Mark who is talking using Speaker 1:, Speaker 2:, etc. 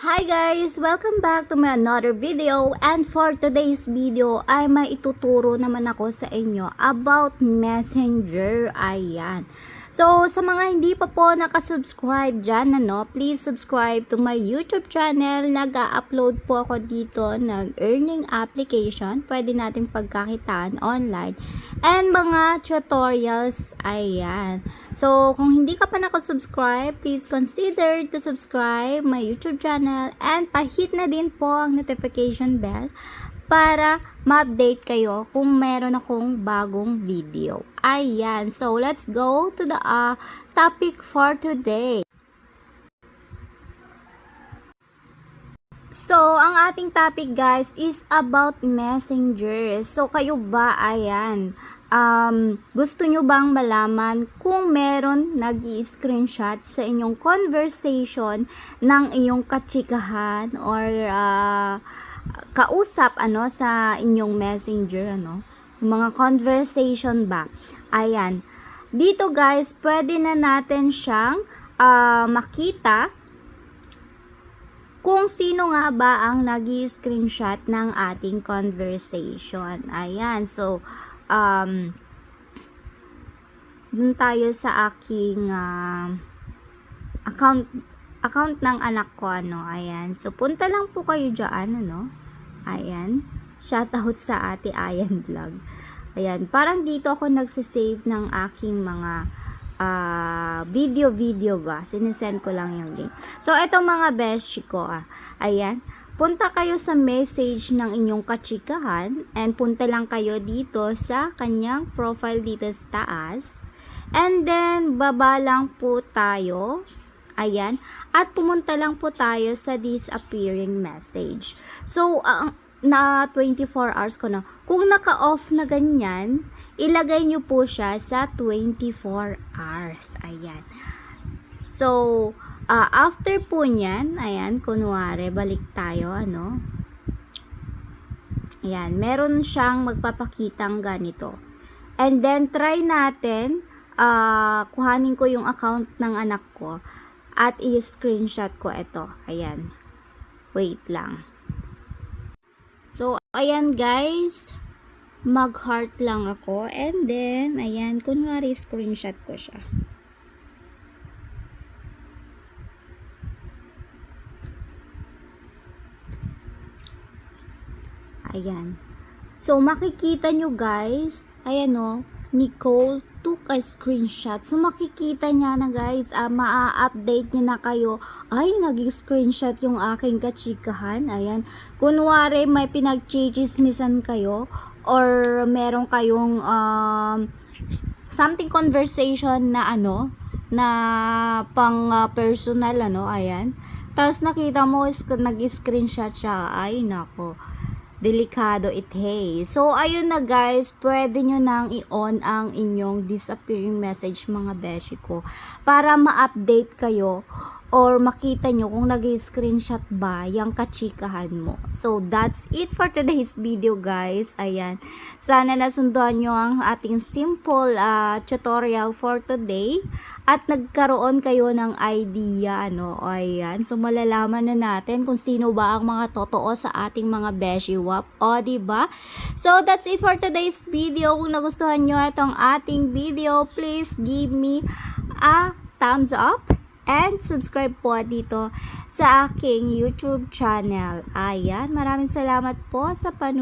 Speaker 1: Hi guys! Welcome back to my another video and for today's video ay may ituturo naman ako sa inyo about messenger. Ayan. So, sa mga hindi pa po nakasubscribe dyan, ano, please subscribe to my YouTube channel. Nag-upload po ako dito ng earning application. Pwede nating pagkakitaan online. And mga tutorials, ayan. So, kung hindi ka pa nakasubscribe, please consider to subscribe my YouTube channel and pahit na din po ang notification bell para ma-update kayo kung meron akong bagong video. Ayan. So, let's go to the uh, topic for today. So, ang ating topic guys is about messenger. So, kayo ba, ayan, um, gusto nyo bang malaman kung meron nag screenshot sa inyong conversation ng iyong katsikahan or uh, kausap ano sa inyong messenger ano yung mga conversation ba ayan dito guys pwede na natin siyang uh, makita kung sino nga ba ang nag screenshot ng ating conversation. Ayan, so, um, dun tayo sa aking uh, account account ng anak ko, ano, ayan. So, punta lang po kayo dyan, ano, ayan. Shoutout sa ate Ayan Vlog. Ayan, parang dito ako nagsisave ng aking mga ah, video-video ba. Sinesend ko lang yung link. So, etong mga beshi ko, ah. Ayan. Punta kayo sa message ng inyong kachikahan and punta lang kayo dito sa kanyang profile dito sa taas. And then, baba lang po tayo. Ayan. At pumunta lang po tayo sa disappearing message. So, ang na 24 hours ko na. Kung naka-off na ganyan, ilagay nyo po siya sa 24 hours. Ayan. So, ah, after po nyan, ayan, kunwari, balik tayo, ano. Ayan, meron siyang magpapakitang ganito. And then, try natin, ah, kuhanin ko yung account ng anak ko at i-screenshot ko ito. Ayan. Wait lang. So, ayan guys, mag-heart lang ako. And then, ayan, kunwari screenshot ko siya. Ayan. So, makikita nyo guys, ayan o, Nicole took a screenshot. So, makikita niya na guys, uh, maa-update niya na kayo. Ay, nag-screenshot yung aking kachikahan. Ayan. Kunwari, may pinag-chichismisan kayo or meron kayong um, something conversation na ano, na pang uh, personal ano, ayan. Tapos nakita mo, nag-screenshot siya. Ay, nako delikado it hey. So, ayun na guys, pwede nyo nang i-on ang inyong disappearing message mga beshi ko para ma-update kayo or makita nyo kung nag screenshot ba yung kachikahan mo. So, that's it for today's video guys. Ayan. Sana nasundan nyo ang ating simple uh, tutorial for today at nagkaroon kayo ng idea ano. Ayan. So, malalaman na natin kung sino ba ang mga totoo sa ating mga beshi wap. O, diba? So, that's it for today's video. Kung nagustuhan nyo itong ating video, please give me a thumbs up and subscribe po dito sa aking YouTube channel. Ayan, maraming salamat po sa panonood.